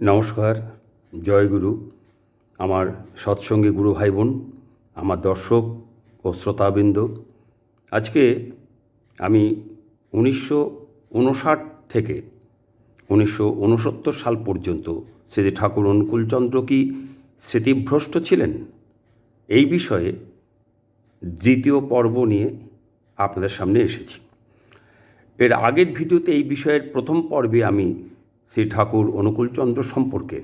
নমস্কার জয়গুরু আমার সৎসঙ্গী গুরু ভাই বোন আমার দর্শক ও শ্রোতাবৃন্দ, আজকে আমি উনিশশো উনষাট থেকে উনিশশো উনসত্তর সাল পর্যন্ত শ্রী ঠাকুর অনুকূলচন্দ্র কি স্মৃতিভ্রষ্ট ছিলেন? এই বিষয়ে দ্বিতীয় পর্ব নিয়ে আপনাদের সামনে এসেছি। এর আগের ভিডিওতে এই বিষয়ের প্রথম পর্বে আমি শ্রী ঠাকুর অনুকূলচন্দ্র সম্পর্কে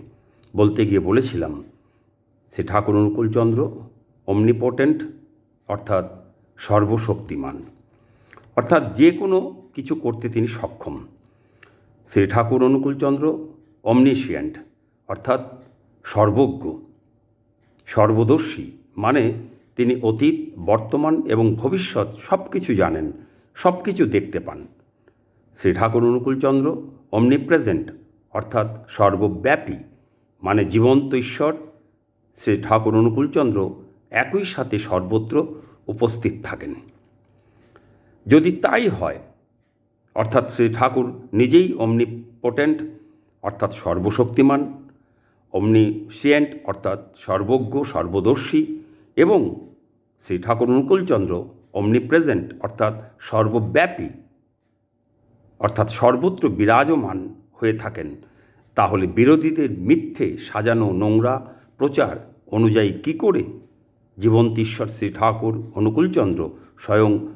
বলতে গিয়ে বলেছিলাম, শ্রী ঠাকুর অনুকূলচন্দ্র অমনিপোটেন্ট অর্থাৎ সর্বশক্তিমান। অর্থাৎ যে কোনো কিছু করতে তিনি সক্ষম। শ্রী ঠাকুর অনুকূলচন্দ্র অমনিশিয়েন্ট অর্থাৎ সর্বজ্ঞ। সর্বদর্শী মানে তিনি অতীত, বর্তমান এবং ভবিষ্যৎ সব কিছু জানেন সব কিছু দেখতে পান। শ্রী ঠাকুর অনুকূলচন্দ্র অমনিপ্রেজেন্ট অর্থাৎ সর্বব্যাপী মানে জীবন্ত ঈশ্বর, শ্রী ঠাকুর অনুকূলচন্দ্র একই সাথে সর্বত্র উপস্থিত থাকেন। যদি তাই হয়, অর্থাৎ শ্রী ঠাকুর নিজেই অমনিপোটেন্ট অর্থাৎ সর্বশক্তিমান অমনি অমনিসিয়েন্ট অর্থাৎ সর্বজ্ঞ, সর্বদর্শী এবং শ্রী ঠাকুর অনুকূলচন্দ্র অমনিপ্রেজেন্ট অর্থাৎ সর্বব্যাপী অর্থাৎ সর্বত্র বিরাজমান হয়ে থাকেন, তাহলে বিরোধীদের মিথ্যে সাজানো নোংরা প্রচার অনুযায়ী কি করে জীবন্ত ঈশ্বর শ্রী ঠাকুর অনুকূলচন্দ্র স্বয়ং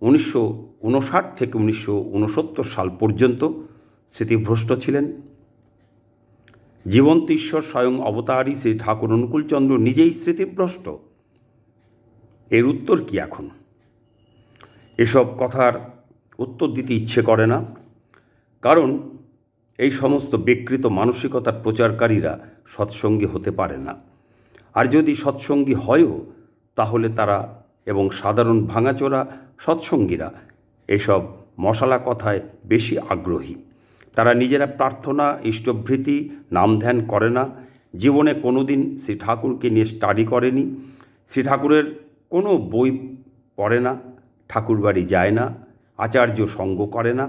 উনিশশো উনষাট থেকে উনিশশো উনসত্তর সাল পর্যন্ত স্মৃতিভ্রষ্ট ছিলেন? জীবন্ত ঈশ্বর স্বয়ং অবতারী শ্রী ঠাকুর অনুকূলচন্দ্র নিজেই স্মৃতিভ্রষ্ট। এর উত্তর কি এখন? এসব কথার উত্তর দিতে ইচ্ছে করে না। কারণ এই সমস্ত বিকৃত মানসিকতার প্রচারকারীরা সৎসঙ্গী হতে পারে না। আর যদি সৎসঙ্গী হয়ও, তাহলে তারা এবং সাধারণ ভাঙাচোরা সৎসঙ্গীরা এসব মশলা কথায় বেশি আগ্রহী। তারা নিজেরা প্রার্থনা, ইষ্টভৃতি, নাম ধ্যান করে না। জীবনে কোনো দিন শ্রী ঠাকুরকে নিয়ে স্টাডি করেনি। শ্রী ঠাকুরের কোনো বই পড়ে না, ঠাকুরবাড়ি যায় না। আচার্য সঙ্গ করে না,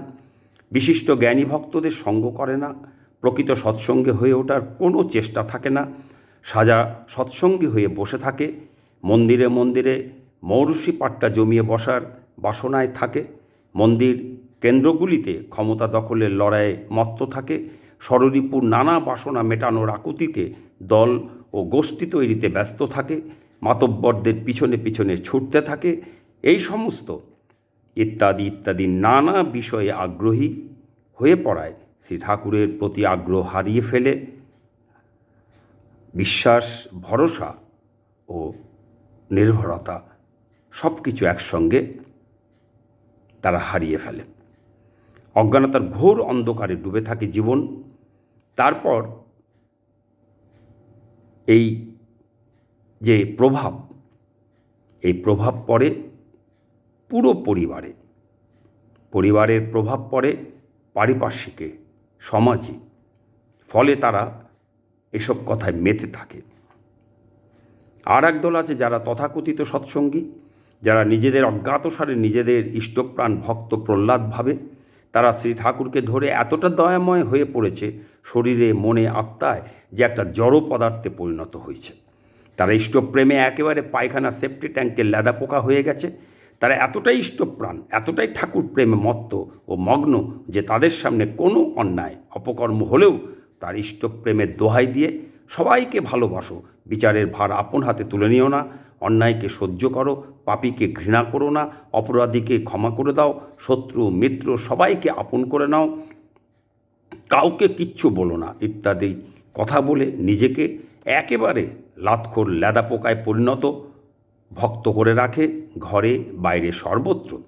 বিশিষ্ট জ্ঞানী ভক্তদের সঙ্গ করে না, প্রকৃত সৎসঙ্গে হয়ে ওঠার কোনো চেষ্টা থাকে না, সাজা সৎসঙ্গী হয়ে বসে থাকে, মন্দিরে মন্দিরে মৌরুষি পাট্টা জমিয়ে বসার বাসনায় থাকে, মন্দির কেন্দ্রগুলিতে ক্ষমতা দখলের লড়াইয়ে মত্ত থাকে ষড়রিপুর নানা বাসনা মেটানোর আকুতিতে দল ও গোষ্ঠী তৈরিতে ব্যস্ত থাকে, মাতব্বরদের পিছনে পিছনে ছুটতে থাকে, এই সমস্ত ইত্যাদি ইত্যাদি নানা বিষয়ে আগ্রহী হয়ে পড়ায়। শ্রী ঠাকুরের প্রতি আগ্রহ হারিয়ে ফেলে। বিশ্বাস, ভরসা ও নির্ভরতা সব কিছু একসঙ্গে তারা হারিয়ে ফেলে। অজ্ঞানতার ঘোর অন্ধকারে ডুবে থাকে জীবন। তারপর এই যে প্রভাব, এই প্রভাব পড়ে পুরো পরিবারে। পরিবারের প্রভাব পড়ে পারিপার্শ্বিকে, সমাজে। ফলে তারা এসব কথায় মেতে থাকে। আর একদল আছে যারা তথাকথিত সৎসঙ্গী, যারা নিজেদের অজ্ঞাতসারে নিজেদের ইষ্টপ্রাণ ভক্ত প্রহ্লাদ ভাবে। তারা শ্রী ঠাকুরকে ধরে এতটা দয়াময় হয়ে পড়েছে শরীরে, মনে, আত্মায় যে একটা জড় পদার্থে পরিণত হয়েছে। তারা ইষ্টপ্রেমে একেবারে পায়খানা সেফটি ট্যাঙ্কের লেদা পোকা হয়ে গেছে। তারা এতটাই ইষ্টপ্রাণ, এতটাই ঠাকুর প্রেমে মত্ত ও মগ্ন যে তাদের সামনে কোনো অন্যায়, অপকর্ম হলেও তার ইষ্টপ্রেমের দোহাই দিয়ে সবাইকে ভালোবাসো। বিচারের ভার আপন হাতে তুলে নিও না, অন্যায়কে সহ্য করো, পাপীকে ঘৃণা করো না, অপরাধীকে ক্ষমা করে দাও, শত্রু, মিত্র সবাইকে আপন করে নাও। কাউকে কিচ্ছু বলো না, ইত্যাদি কথা বলে নিজেকে একেবারে লাতখোর লেদা পোকায় পরিণত ভক্ত করে রাখে ঘরে বাইরে সর্বত্র।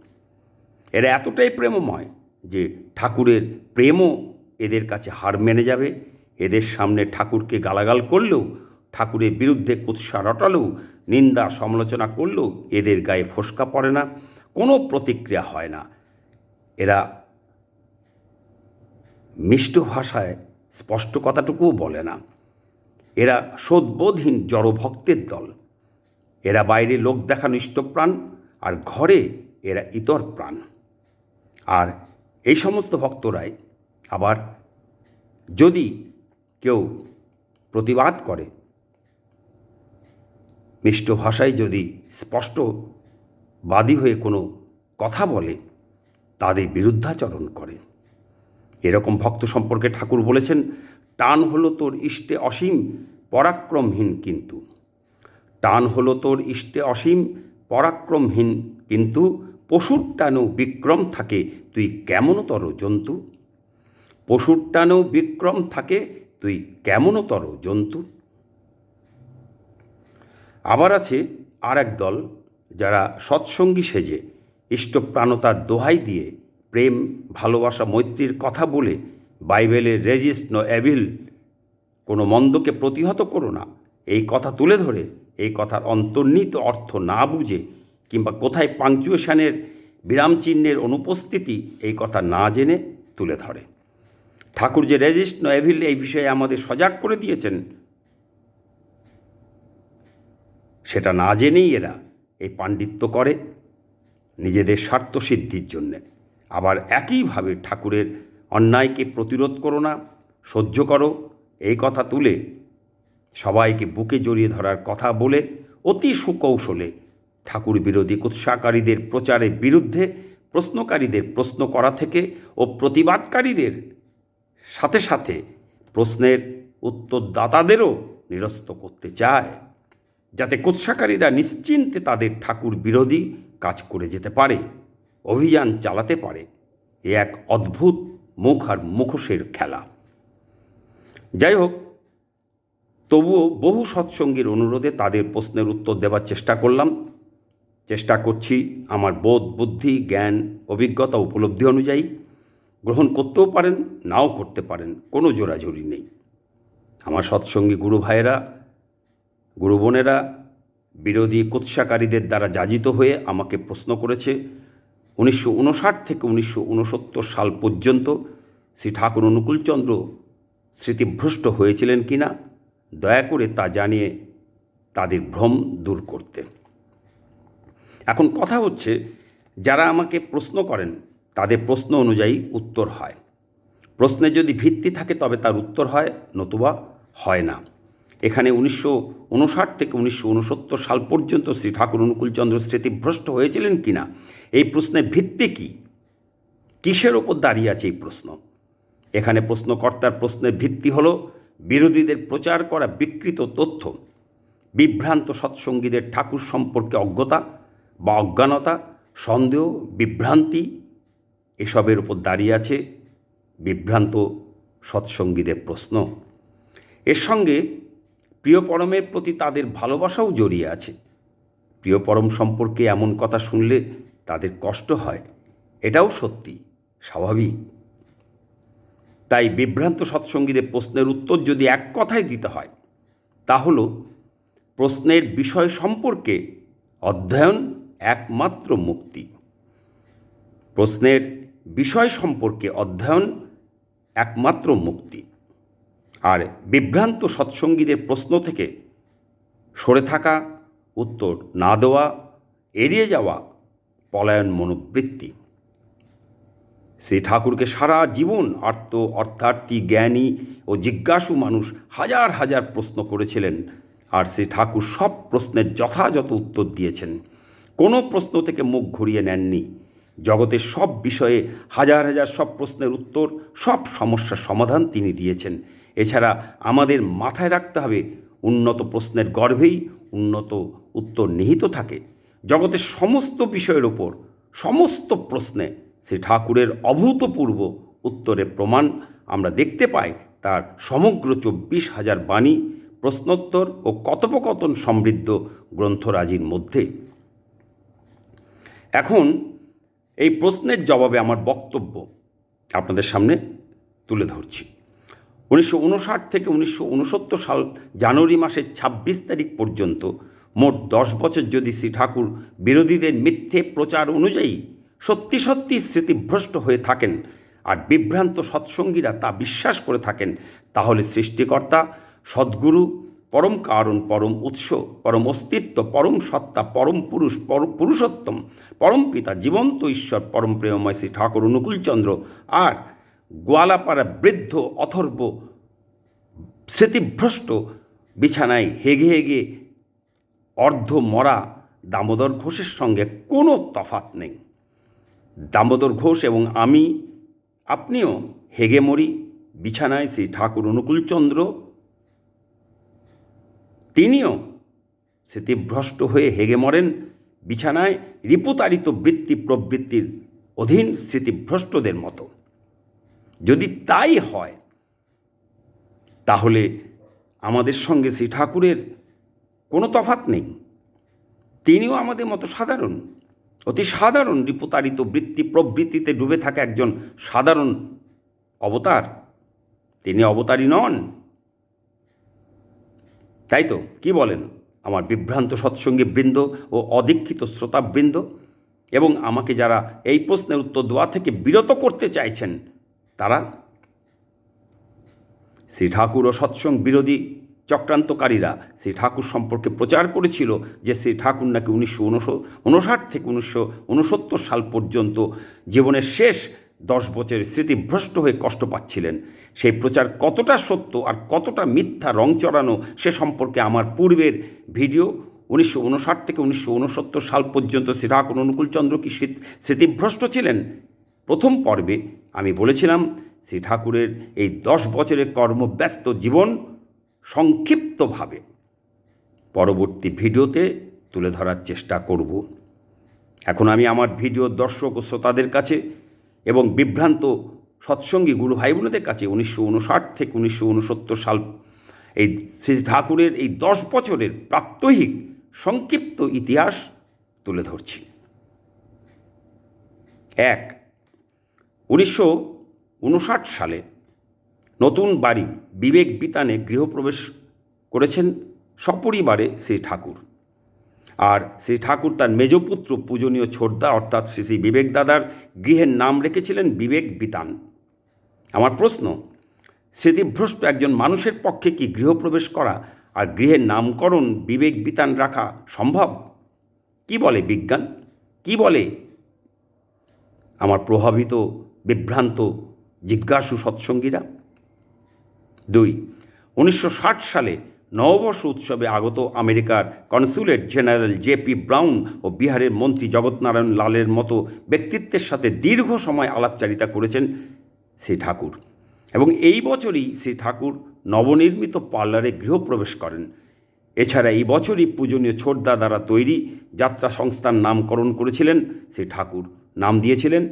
এরা এতটাই প্রেমময় যে ঠাকুরের প্রেমও এদের কাছে হার মেনে যাবে। এদের সামনে ঠাকুরকে গালাগাল করলেও, ঠাকুরের বিরুদ্ধে কুৎসা রটালেও, নিন্দা সমালোচনা করলেও এদের গায়ে ফোসকা পড়ে না, কোনো প্রতিক্রিয়া হয় না। এরা মিষ্ট ভাষায় স্পষ্ট কথাটুকুও বলে না। এরা সোদবোধহীন জড়ভক্তের দল। এরা বাইরে লোক দেখানো ইষ্টপ্রাণ আর ঘরে এরা ইতর প্রাণ। আর এই সমস্ত ভক্তরাই আবার যদি কেউ প্রতিবাদ করে মিষ্ট ভাষায় যদি স্পষ্ট বাদী হয়ে কোনো কথা বলে, তাদের বিরুদ্ধাচরণ করে। এরকম ভক্ত সম্পর্কে ঠাকুর বলেছেন, টান হলো তোর ইষ্টে অসীম, পরাক্রমহীন কিন্তু। টান হলো তোর ইষ্টে অসীম, পরাক্রমহীন, কিন্তু পশুর টানেও বিক্রম থাকে, তুই কেমনতর জন্তু? পশুর টানেও বিক্রম থাকে, তুই কেমনতর জন্তু? আবার আছে আর এক দল, যারা সৎসঙ্গী সেজে ইষ্টপ্রাণতার দোহাই দিয়ে, প্রেম, ভালোবাসা, মৈত্রীর কথা বলে বাইবেলের রেজিস্ট নো অ্যাভিল কোনো মন্দকে প্রতিহত করো না, এই কথা তুলে ধরে এই কথার অন্তর্নিহিত অর্থ না বুঝে কিংবা কোথায় পাংচুয়েশনের বিরাম চিহ্নের অনুপস্থিতি এই কথা না জেনে তুলে ধরে। ঠাকুর যে রেজিস্ট নো অ্যাভিল এই বিষয়ে আমাদের সজাগ করে দিয়েছেন, সেটা না জেনেই এরা এই পাণ্ডিত্য করে নিজেদের স্বার্থসিদ্ধির জন্যে। আবার একইভাবে ঠাকুরের অন্যায়কে প্রতিরোধ করো না, সহ্য করো, এই কথা তুলে সবাইকে বুকে জড়িয়ে ধরার কথা বলে অতি সুকৌশলে ঠাকুর বিরোধী কুৎসাকারীদের প্রচারের বিরুদ্ধে প্রশ্নকারীদের প্রশ্ন করা থেকে ও প্রতিবাদকারীদের সাথে সাথে প্রশ্নের উত্তরদাতাদেরও নিরস্ত করতে চায়, যাতে কুৎসাকারীরা নিশ্চিন্তে তাদের ঠাকুর বিরোধী কাজ করে যেতে পারে, অভিযান চালাতে পারে। এ এক অদ্ভুত মুখ আর মুখোশের খেলা। যাই হোক তবুও বহু সৎসঙ্গীর অনুরোধে তাদের প্রশ্নের উত্তর দেওয়ার চেষ্টা করলাম। চেষ্টা করছি আমার বোধ, বুদ্ধি, জ্ঞান, অভিজ্ঞতা উপলব্ধি অনুযায়ী গ্রহণ করতেও পারেন, নাও করতে পারেন, কোনো জোরাজুরি নেই। আমার সৎসঙ্গী গুরু ভাইয়েরা, গুরু বোনেরা, বিরোধী কুৎসাকারীদের দ্বারা যাজিত হয়ে আমাকে প্রশ্ন করেছে, উনিশশো উনষাট থেকে উনিশশো উনসত্তর সাল পর্যন্ত শ্রী ঠাকুর অনুকূলচন্দ্র স্মৃতিভ্রষ্ট হয়েছিলেন কিনা? দয়া করে তা জানিয়ে তাদের ভ্রম দূর করতে। এখন কথা হচ্ছে, যারা আমাকে প্রশ্ন করেন, তাদের প্রশ্ন অনুযায়ী উত্তর হয়। প্রশ্নে যদি ভিত্তি থাকে, তবে তার উত্তর হয়, নতুবা হয় না। এখানে উনিশশো উনষাট থেকে উনিশশো উনসত্তর সাল পর্যন্ত শ্রী ঠাকুর অনুকূলচন্দ্র স্মৃতিভ্রষ্ট হয়েছিলেন কিনা, এই প্রশ্নের ভিত্তি কী? কিসের ওপর দাঁড়িয়ে আছে এই প্রশ্ন? এখানে প্রশ্নকর্তার প্রশ্নের ভিত্তি হল বিরোধীদের প্রচার করা বিকৃত তথ্য, বিভ্রান্ত সৎসঙ্গীদের ঠাকুর সম্পর্কে অজ্ঞতা বা অজ্ঞানতা, সন্দেহ, বিভ্রান্তি, এসবের উপর দাঁড়িয়ে আছে বিভ্রান্ত সৎসঙ্গীদের প্রশ্ন। এর সঙ্গে প্রিয় পরমের প্রতি তাদের ভালোবাসাও জড়িয়ে আছে। প্রিয় পরম সম্পর্কে এমন কথা শুনলে তাদের কষ্ট হয়, এটাও সত্যি, স্বাভাবিক। তাই বিভ্রান্ত সৎসঙ্গীদের প্রশ্নের উত্তর যদি এক কথায় দিতে হয়, তা হল, প্রশ্নের বিষয় সম্পর্কে অধ্যয়ন একমাত্র মুক্তি। প্রশ্নের বিষয় সম্পর্কে অধ্যয়ন একমাত্র মুক্তি। আর বিভ্রান্ত সৎসঙ্গীদের প্রশ্ন থেকে সরে থাকা, উত্তর না দেওয়া, এড়িয়ে যাওয়া পলায়ন মনোবৃত্তি। শ্রী ঠাকুরকে সারা জীবন আর্ত অর্থার্থী, জ্ঞানী ও জিজ্ঞাসু মানুষ হাজার হাজার প্রশ্ন করেছিলেন। আর শ্রী ঠাকুর সব প্রশ্নের যথাযথ উত্তর দিয়েছেন। কোনো প্রশ্ন থেকে মুখ ঘুরিয়ে নেননি। জগতের সব বিষয়ে হাজার হাজার সব প্রশ্নের উত্তর, সব সমস্যার সমাধান তিনি দিয়েছেন। এছাড়া আমাদের মাথায় রাখতে হবে, উন্নত প্রশ্নের গর্ভেই উন্নত উত্তর নিহিত থাকে। জগতের সমস্ত বিষয়ের ওপর, সমস্ত প্রশ্নে শ্রী ঠাকুরের অভূতপূর্ব উত্তরের প্রমাণ আমরা দেখতে পাই তার সমগ্র চব্বিশ হাজার বাণী, প্রশ্নোত্তর ও কথোপকথন সমৃদ্ধ গ্রন্থরাজির মধ্যে। এখন এই প্রশ্নের জবাবে আমার বক্তব্য আপনাদের সামনে তুলে ধরছি। উনিশশো উনষাট থেকে উনিশশো উনসত্তর সাল জানুয়ারি মাসের ছাব্বিশ তারিখ পর্যন্ত মোট দশ বছর যদি শ্রী ঠাকুর বিরোধীদের মিথ্যে প্রচার অনুযায়ী সত্যি সত্যি স্মৃতিভ্রষ্ট হয়ে থাকেন আর বিভ্রান্ত সৎসঙ্গীরা তা বিশ্বাস করে থাকেন। তাহলে সৃষ্টিকর্তা, সদ্গুরু, পরম কারণ, পরম উৎস, পরম অস্তিত্ব, পরম সত্তা, পরম পুরুষ পরম পুরুষোত্তম, পরম পিতা, জীবন্ত ঈশ্বর, পরম প্রেমময় শ্রী ঠাকুর অনুকূলচন্দ্র আর গোয়ালাপাড়া বৃদ্ধ, অথর্ব, স্মৃতিভ্রষ্ট, বিছানায় হেগে হেগে অর্ধ মরা দামোদর ঘোষের সঙ্গে কোনো তফাত নেই। দামোদর ঘোষ এবং আমি, আপনিও হেগে মরি, বিছানায় শ্রী ঠাকুর অনুকূলচন্দ্র। তিনিও স্মৃতিভ্রষ্ট হয়ে হেগে মরেন, বিছানায় রিপুতাড়িত বৃত্তি প্রবৃত্তির অধীন স্মৃতিভ্রষ্টদের মতো। যদি তাই হয়, তাহলে আমাদের সঙ্গে শ্রী ঠাকুরের কোনো তফাত নেই। তিনিও আমাদের মতো সাধারণ। অতি সাধারণ রিপুতাড়িত বৃত্তি প্রবৃত্তিতে ডুবে থাকা একজন সাধারণ অবতার। তিনি অবতারই নন। তাই তো, কি বলেন? আমার বিভ্রান্ত সৎসঙ্গী বৃন্দ ও অদীক্ষিত শ্রোতাবৃন্দ এবং আমাকে যারা এই প্রশ্নের উত্তর দেওয়া থেকে বিরত করতে চাইছেন, তারা? শ্রী ঠাকুর ও সৎসঙ্গ বিরোধী চক্রান্তকারীরা শ্রী ঠাকুর সম্পর্কে প্রচার করেছিল যে শ্রী ঠাকুর নাকি উনিশশো উনষাট থেকে উনিশশো উনসত্তর সাল পর্যন্ত জীবনের শেষ দশ বছরের স্মৃতিভ্রষ্ট হয়ে কষ্ট পাচ্ছিলেন। সেই প্রচার কতটা সত্য আর কতটা মিথ্যা রং চড়ানো সে সম্পর্কে আমার পূর্বের ভিডিও। উনিশশো উনষাট থেকে উনিশশো উনসত্তর সাল পর্যন্ত শ্রী ঠাকুর অনুকূলচন্দ্র কি স্মৃত- স্মৃতিভ্রষ্ট ছিলেন? প্রথম পর্বে আমি বলেছিলাম, শ্রী ঠাকুরের এই দশ বছরের কর্মব্যস্ত জীবন সংক্ষিপ্তভাবে। পরবর্তী ভিডিওতে তুলে ধরার চেষ্টা করব। এখন আমি আমার ভিডিওর দর্শক ও শ্রোতাদের কাছে এবং বিভ্রান্ত সৎসঙ্গী গুরু ভাই বোনেদের কাছে উনিশশো উনষাট থেকে উনিশশো উনসত্তর সাল এই শ্রী ঠাকুরের এই দশ বছরের প্রাত্যহিক সংক্ষিপ্ত ইতিহাস তুলে ধরছি। এক, উনিশশো উনষাট সালে নতুন বাড়ি বিবেক বিতানে গৃহপ্রবেশ করেছেন সপরিবারে শ্রী ঠাকুর। আর শ্রী ঠাকুর তার মেজপুত্র পূজনীয় ছোটদা অর্থাৎ শ্রী শ্রী বিবেক দাদার গৃহের নাম রেখেছিলেন বিবেক বিতান। আমার প্রশ্ন, স্মৃতিভ্রষ্ট একজন মানুষের পক্ষে কি গৃহপ্রবেশ করা আর গৃহের নামকরণ বিবেক বিতান রাখা সম্ভব? কি বলে বিজ্ঞান? কি বলে? আমার প্রভাবিত, বিভ্রান্ত, জিজ্ঞাসু সৎসঙ্গীরা? দুই। উনিশশো সালে নববর্ষ উৎসবে আগত আমেরিকার consulate general J P Brown ও বিহারের মন্ত্রী জগৎনারায়ণ লালের মতো ব্যক্তিত্বের সাথে দীর্ঘ সময় আলাপচারিতা করেছেন শ্রী ঠাকুর এবং এই বছরই শ্রী ঠাকুর নবনির্মিত পার্লারে গৃহপ্রবেশ করেন। এছাড়া এই বছরই পূজনীয় ছোটদা দ্বারা তৈরি যাত্রা সংস্থার নামকরণ করেছিলেন শ্রী ঠাকুর। নাম দিয়েছিলেন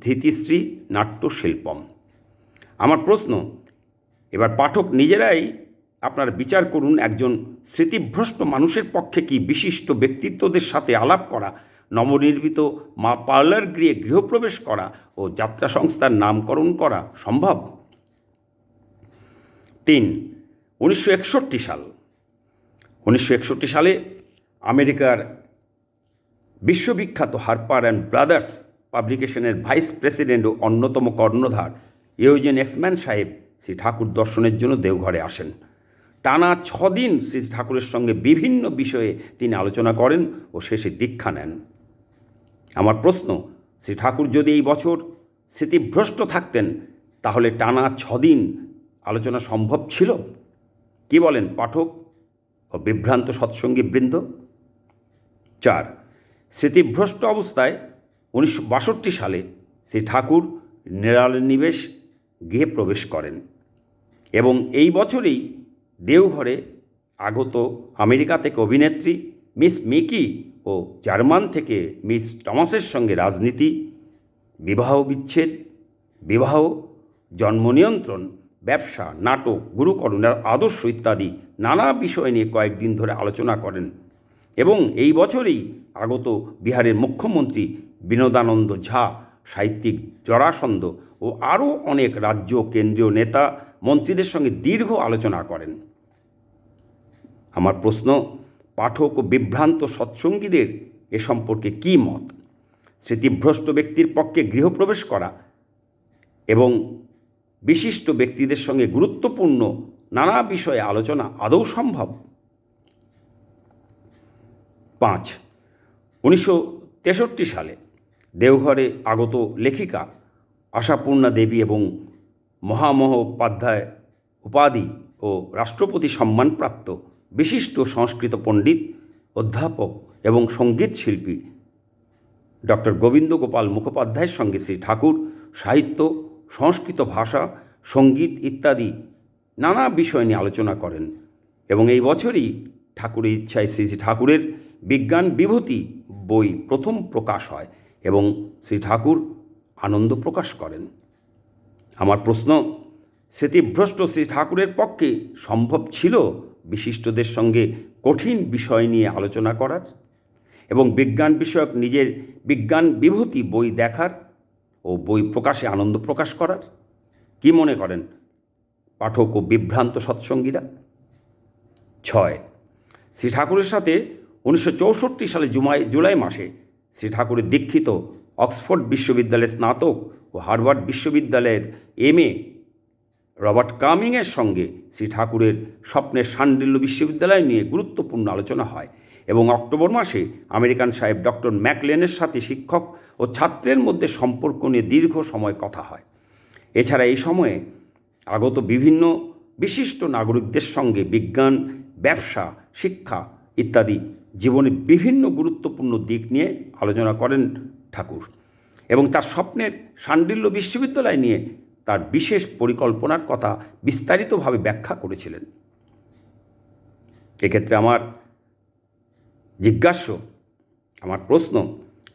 ধৃতিশ্রী নাট্যশিল্পম। আমার প্রশ্ন এবার পাঠক নিজেরাই আপনার বিচার করুন একজন স্মৃতিভ্রষ্ট মানুষের পক্ষে কি বিশিষ্ট ব্যক্তিত্বদের সাথে আলাপ করা, নবনির্মিত মা পার্লার গৃহে গৃহপ্রবেশ করা ও যাত্রা সংস্থার নামকরণ করা সম্ভব? তিন, উনিশশো একষট্টি সাল। উনিশশো একষট্টি সালে আমেরিকার বিশ্ববিখ্যাত হারপার অ্যান্ড ব্রাদার্স পাবলিকেশনের ভাইস প্রেসিডেন্ট ও অন্যতম কর্ণধার ইউজেন এক্সম্যান সাহেব শ্রী ঠাকুর দর্শনের জন্য দেওঘরে আসেন। টানা ছদিন শ্রী ঠাকুরের সঙ্গে বিভিন্ন বিষয়ে তিনি আলোচনা করেন ও শেষে দীক্ষা নেন। আমার প্রশ্ন, শ্রী ঠাকুর যদি এই বছর স্মৃতিভ্রষ্ট থাকতেন, তাহলে টানা ছদিন আলোচনা সম্ভব ছিল? কি বলেন পাঠক ও বিভ্রান্ত সৎসঙ্গী বৃন্দ? চার, স্মৃতিভ্রষ্ট অবস্থায় উনিশশো বাষট্টি সালে শ্রী ঠাকুর নিরালনিবেশ গৃহে প্রবেশ করেন। এবং এই বছরেই দেওঘরে আগত আমেরিকা থেকে অভিনেত্রী মিস মিকি ও জার্মান থেকে মিস টমাসের সঙ্গে রাজনীতি, বিবাহ বিচ্ছেদ, বিবাহ, জন্ম নিয়ন্ত্রণ, ব্যবসা, নাটক গুরুকরণের আদর্শ ইত্যাদি নানা বিষয় নিয়ে কয়েকদিন ধরে আলোচনা করেন এবং এই বছরেই আগত বিহারের মুখ্যমন্ত্রী বিনোদানন্দ ঝা, সাহিত্যিক জরাসন্ধ ও আরও অনেক রাজ্য কেন্দ্রীয় নেতা মন্ত্রীদের সঙ্গে দীর্ঘ আলোচনা করেন। আমার প্রশ্ন, পাঠক ও বিভ্রান্ত সৎসঙ্গীদের এ সম্পর্কে কী মত? স্মৃতিভ্রষ্ট ব্যক্তির পক্ষে গৃহপ্রবেশ করা এবং বিশিষ্ট ব্যক্তিদের সঙ্গে গুরুত্বপূর্ণ নানা বিষয়ে আলোচনা আদৌ সম্ভব? পাঁচ, উনিশশো তেষট্টি সালে দেওঘরে আগত লেখিকা আশাপূর্ণা দেবী এবং মহামহোপাধ্যায় উপাধি ও রাষ্ট্রপতি সম্মানপ্রাপ্ত বিশিষ্ট সংস্কৃত পণ্ডিত, অধ্যাপক এবং সংগীত শিল্পী ডক্টর গোবিন্দ গোপাল মুখোপাধ্যায়ের সঙ্গে শ্রী ঠাকুর, সাহিত্য, সংস্কৃত ভাষা, সংগীত ইত্যাদি নানা বিষয় নিয়ে আলোচনা করেন এবং এই বছরই ঠাকুরের ইচ্ছায় শ্রী শ্রী ঠাকুরের বিজ্ঞান বিভূতি বই প্রথম প্রকাশ হয় এবং শ্রী ঠাকুর আনন্দ প্রকাশ করেন। আমার প্রশ্ন স্মৃতিভ্রষ্ট শ্রী ঠাকুরের পক্ষে সম্ভব ছিল বিশিষ্টদের সঙ্গে কঠিন বিষয় নিয়ে আলোচনা করার? এবং বিজ্ঞান বিষয়ক নিজের বিজ্ঞান বিভূতি বই দেখার ও বই প্রকাশে আনন্দ প্রকাশ করার? কি মনে করেন পাঠক ও বিভ্রান্ত সৎসঙ্গীরা? ছয়, শ্রী ঠাকুরের সাথে উনিশশো চৌষট্টি সালে জুমাই, জুলাই মাসে শ্রী ঠাকুরের দীক্ষিত অক্সফোর্ড বিশ্ববিদ্যালয়ের স্নাতক ও হার্ভার্ড বিশ্ববিদ্যালয়ের এম এ রবার্ট কামিংয়ের সঙ্গে শ্রী ঠাকুরের স্বপ্নের সান্ডিল্য বিশ্ববিদ্যালয় নিয়ে গুরুত্বপূর্ণ আলোচনা হয় এবং অক্টোবর মাসে আমেরিকান সাহেব ডক্টর ম্যাকলেনের সাথে শিক্ষক ও ছাত্রের মধ্যে সম্পর্ক নিয়ে দীর্ঘ সময় কথা হয়। এছাড়া এই সময়ে আগত বিভিন্ন বিশিষ্ট নাগরিকদের সঙ্গে বিজ্ঞান, ব্যবসা, শিক্ষা ইত্যাদি জীবনের বিভিন্ন গুরুত্বপূর্ণ দিক নিয়ে আলোচনা করেন ঠাকুর। এবং তার স্বপ্নের সান্ডিল্য বিশ্ববিদ্যালয় নিয়ে তার বিশেষ পরিকল্পনার কথা বিস্তারিতভাবে ব্যাখ্যা করেছিলেন। এক্ষেত্রে আমার জিজ্ঞাস্য আমার প্রশ্ন,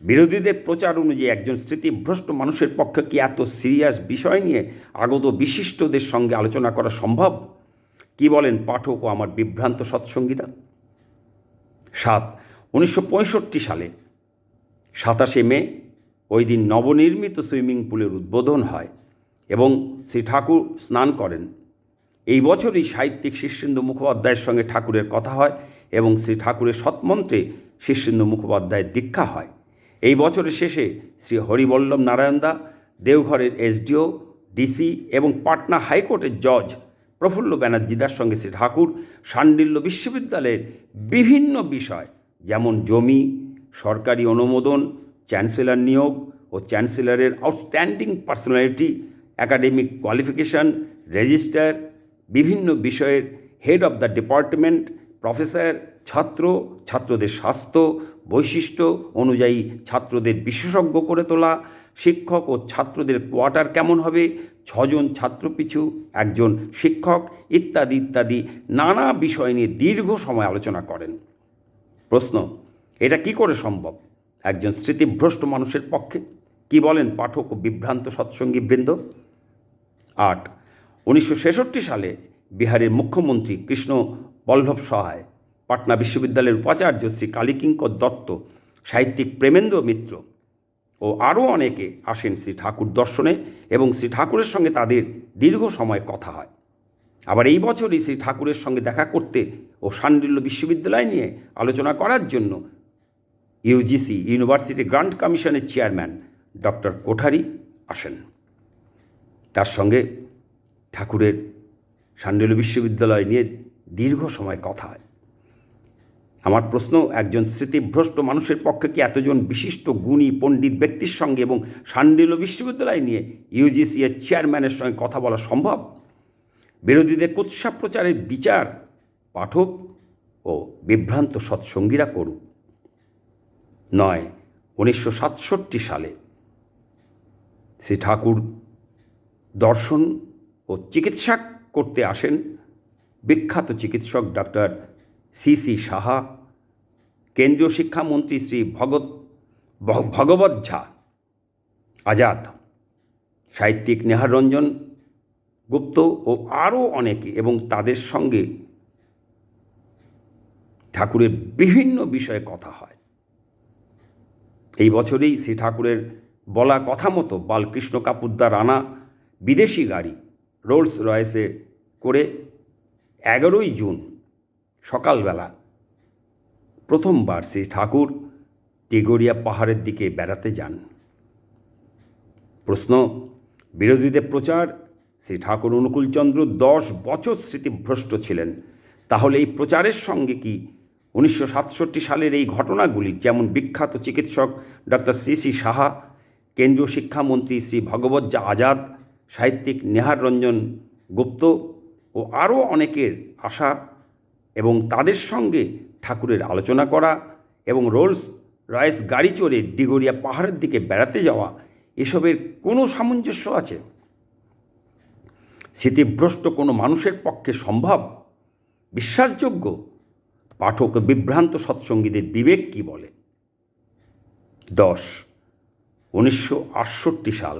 বিরোধীদের প্রচার অনুযায়ী একজন স্মৃতিভ্রষ্ট মানুষের পক্ষে কি এত সিরিয়াস বিষয় নিয়ে আগত বিশিষ্টদের সঙ্গে আলোচনা করা সম্ভব? কি বলেন পাঠক ও আমার বিভ্রান্ত সৎসঙ্গীরা? সাত, উনিশশো সালে সাতাশে মে ওই দিন নবনির্মিত সুইমিং পুলের উদ্বোধন হয় এবং শ্রী ঠাকুর স্নান করেন। এই বছরই সাহিত্যিক শীর্ষেন্দু মুখোপাধ্যায়ের সঙ্গে ঠাকুরের কথা হয় এবং শ্রী ঠাকুরের সৎমন্ত্রে শীর্ষেন্দু মুখোপাধ্যায়ের দীক্ষা হয়। এই বছরের শেষে শ্রী হরিবল্লভ নারায়ণদা দেওঘরের এসডিও, ডিসি এবং পাটনা হাইকোর্টের জজ প্রফুল্ল ব্যানার্জিদার সঙ্গে শ্রী ঠাকুর সান্ডিল্য বিশ্ববিদ্যালয়ের বিভিন্ন বিষয় যেমন জমি, সরকারি অনুমোদন চ্যান্সেলর নিয়োগ ও চ্যান্সেলরের outstanding personality academic qualification register বিভিন্ন বিষয়ের head of the department professor ছাত্র, ছাত্রদের স্বাস্থ্য, বৈশিষ্ট্য অনুযায়ী ছাত্রদের বিশেষজ্ঞ করে তোলা, শিক্ষক ও ছাত্রদের কোয়ার্টার কেমন হবে, ছজন ছাত্র পিছু, একজন শিক্ষক, ইত্যাদি ইত্যাদি নানা বিষয় নিয়ে দীর্ঘ সময় আলোচনা করেন। প্রশ্ন, এটা কি করে সম্ভব? একজন স্মৃতিভ্রষ্ট মানুষের পক্ষে। কি বলেন পাঠক ও বিভ্রান্ত সৎসঙ্গী বৃন্দ? আট, উনিশশো সালে বিহারের মুখ্যমন্ত্রী কৃষ্ণ বল্লভ সহায়, পাটনা বিশ্ববিদ্যালয়ের উপাচার্য শ্রী কালীকিঙ্কর দত্ত, সাহিত্যিক প্রেমেন্দ্র মিত্র ও আরও অনেকে আসেন শ্রী ঠাকুর দর্শনে এবং শ্রী ঠাকুরের সঙ্গে তাদের দীর্ঘ সময় কথা হয়। আবার এই বছরই শ্রী ঠাকুরের সঙ্গে দেখা করতে ও সান্ডিল্য বিশ্ববিদ্যালয় নিয়ে আলোচনা করার জন্য ইউজিসি ইউনিভার্সিটি গ্রান্ট কমিশনের চেয়ারম্যান ডক্টর কোঠারি আসেন। তার সঙ্গে ঠাকুরের সান্ডিল্য বিশ্ববিদ্যালয় নিয়ে দীর্ঘ সময় কথা হয়। আমার প্রশ্ন, একজন স্মৃতিভ্রষ্ট মানুষের পক্ষে কি এতজন বিশিষ্ট গুণী পণ্ডিত ব্যক্তির সঙ্গে এবং সান্ডিল্য বিশ্ববিদ্যালয় নিয়ে ইউজিসি এর চেয়ারম্যানের সঙ্গে কথা বলা সম্ভব? বিরোধীদের কুৎসা প্রচারের বিচার, পাঠক ও বিভ্রান্ত সৎসঙ্গীরা করুক। নয়, উনিশশো সাতষট্টি সালে। শ্রী ঠাকুর দর্শন ও চিকিৎসা করতে আসেন। বিখ্যাত চিকিৎসক ডক্টর সি সি সাহা, কেন্দ্রীয় শিক্ষামন্ত্রী শ্রী ভগত ভ- ভগবত ঝা, আজাদ, সাহিত্যিক নেহারঞ্জন গুপ্ত ও আরও অনেকে এবং তাদের সঙ্গে ঠাকুরের বিভিন্ন বিষয়ে কথা হয়। এই বছরেই শ্রী ঠাকুরের বলা কথা মতো বালকৃষ্ণ কাপুদ্দার আনা বিদেশি গাড়ি রোলস রয়েসে করে এগারোই জুন সকালবেলা প্রথমবার শ্রী ঠাকুর টিগরিয়া পাহাড়ের দিকে বেড়াতে যান। প্রশ্ন, বিরোধীদের প্রচার? শ্রী ঠাকুর অনুকূলচন্দ্র দশ বছর স্মৃতিভ্রষ্ট ছিলেন। তাহলে এই প্রচারের সঙ্গে কি উনিশশো সাতষট্টি সালের এই ঘটনাগুলি, যেমন বিখ্যাত চিকিৎসক ডক্টর সি সি সাহা, কেন্দ্রীয় শিক্ষামন্ত্রী শ্রী ভগবত জা আজাদ, সাহিত্যিক নেহার রঞ্জন গুপ্ত ও ও আরও অনেকের আশা এবং তাদের সঙ্গে ঠাকুরের আলোচনা করা এবং রোলস রয়েস গাড়ি চড়ে ডিগরিয়া পাহাড়ের দিকে বেড়াতে যাওয়া, এসবের কোনো সামঞ্জস্য আছে? স্মৃতিভ্রষ্ট কোনো মানুষের পক্ষে সম্ভব? বিশ্বাসযোগ্য? পাঠক বিভ্রান্ত সৎসঙ্গীদের বিবেক কি বলে? দশ, উনিশশো সাল।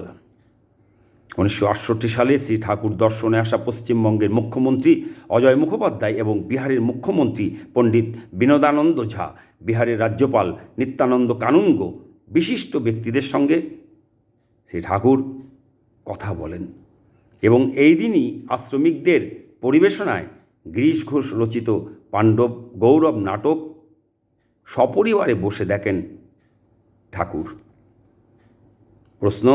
উনিশশো আটষট্টি সালে শ্রী ঠাকুর দর্শনে আসা পশ্চিমবঙ্গের মুখ্যমন্ত্রী অজয় মুখোপাধ্যায় এবং বিহারের মুখ্যমন্ত্রী পণ্ডিত বিনোদানন্দ ঝা, বিহারের রাজ্যপাল নিত্যানন্দ কানুনগো বিশিষ্ট ব্যক্তিদের সঙ্গে শ্রী ঠাকুর কথা বলেন এবং এই দিনই আশ্রমিকদের পরিবেশনায় গিরিশ ঘোষ রচিত পাণ্ডব গৌরব নাটক সপরিবারে বসে দেখেন ঠাকুর। প্রশ্ন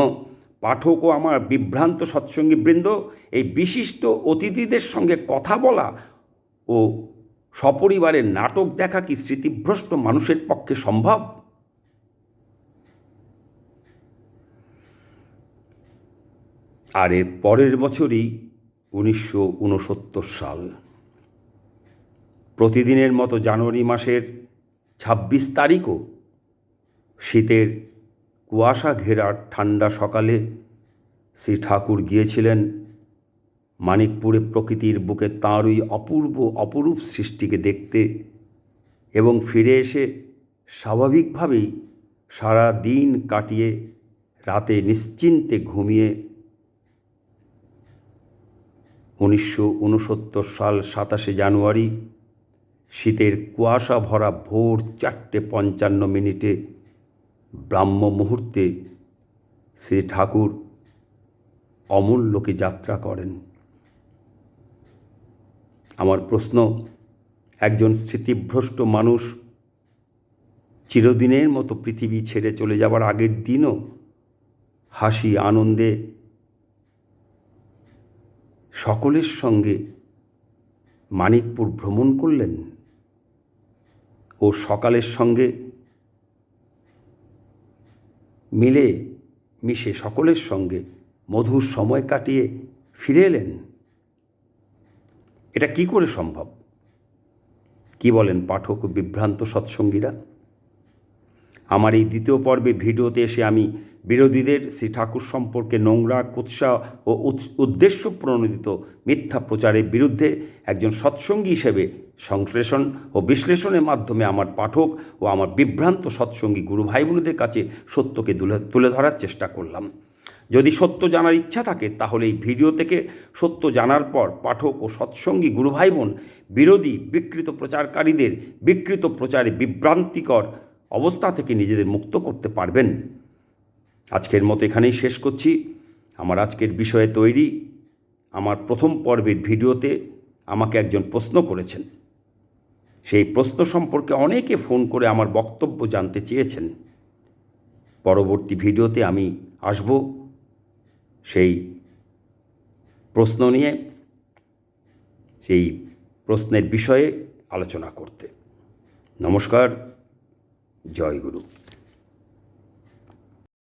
পাঠক ও আমার বিভ্রান্ত সৎসঙ্গীবৃন্দ এই বিশিষ্ট অতিথিদের সঙ্গে কথা বলা ও সপরিবারের নাটক দেখা কি স্মৃতিভ্রষ্ট মানুষের পক্ষে সম্ভব? আর এর পরের বছরই উনিশশো উনসত্তর সাল। প্রতিদিনের মতো জানুয়ারি মাসের ছাব্বিশ তারিখও শীতের কুয়াশা ঘেরা ঠান্ডা সকালে শ্রী ঠাকুর গিয়েছিলেন মানিকপুরে প্রকৃতির বুকে তাঁর ওই অপূর্ব, অপরূপ সৃষ্টিকে দেখতে এবং ফিরে এসে স্বাভাবিকভাবেই সারা দিন কাটিয়ে রাতে নিশ্চিন্তে ঘুমিয়ে উনিশশো উনসত্তর সাল সাতাশে জানুয়ারি শীতের কুয়াশা ভরা ভোর চারটে পঞ্চান্ন মিনিটে ব্রাহ্ম মুহূর্তে শ্রী ঠাকুর অমূল্যকে যাত্রা করেন। আমার প্রশ্ন, একজন স্মৃতিভ্রষ্ট মানুষ চিরদিনের মতো পৃথিবী ছেড়ে চলে যাবার আগের দিনও হাসি, আনন্দে সকলের সঙ্গে মানিকপুর ভ্রমণ করলেন? ও সকালের সঙ্গে মিলে মিশে সকলের সঙ্গে মধুর সময় কাটিয়ে ফিরে এলেন। এটা কি করে সম্ভব? কি বলেন পাঠক বিভ্রান্ত সৎসঙ্গীরা? আমার এই দ্বিতীয় পর্বে ভিডিওতে এসে আমি বিরোধীদের শ্রী ঠাকুর সম্পর্কে নোংরা, কুৎসা ও উদ্দেশ্য প্রণোদিত মিথ্যা প্রচারের বিরুদ্ধে একজন সৎসঙ্গী হিসেবে সংশ্লেষণ ও বিশ্লেষণের মাধ্যমে আমার পাঠক ও আমার বিভ্রান্ত সৎসঙ্গী গুরু ভাই বোনদের কাছে সত্যকে তুলে ধরার চেষ্টা করলাম। যদি সত্য জানার ইচ্ছা থাকে, তাহলে এই ভিডিও থেকে সত্য জানার পর পাঠক ও সৎসঙ্গী গুরু ভাই বোন বিরোধী, বিকৃত প্রচারকারীদের বিকৃত প্রচারে বিভ্রান্তিকর অবস্থা থেকে নিজেদের মুক্ত করতে পারবেন। আজকের মতো এখানেই শেষ করছি। আমার আজকের বিষয়ে তৈরি, আমার প্রথম পর্বের ভিডিওতে আমাকে একজন প্রশ্ন করেছেন। সেই প্রশ্ন সম্পর্কে অনেকে ফোন করে আমার বক্তব্য জানতে চেয়েছেন। পরবর্তী ভিডিওতে আমি আসব সেই প্রশ্ন নিয়ে, সেই প্রশ্নের বিষয়ে আলোচনা করতে। নমস্কার, জয় গুরু।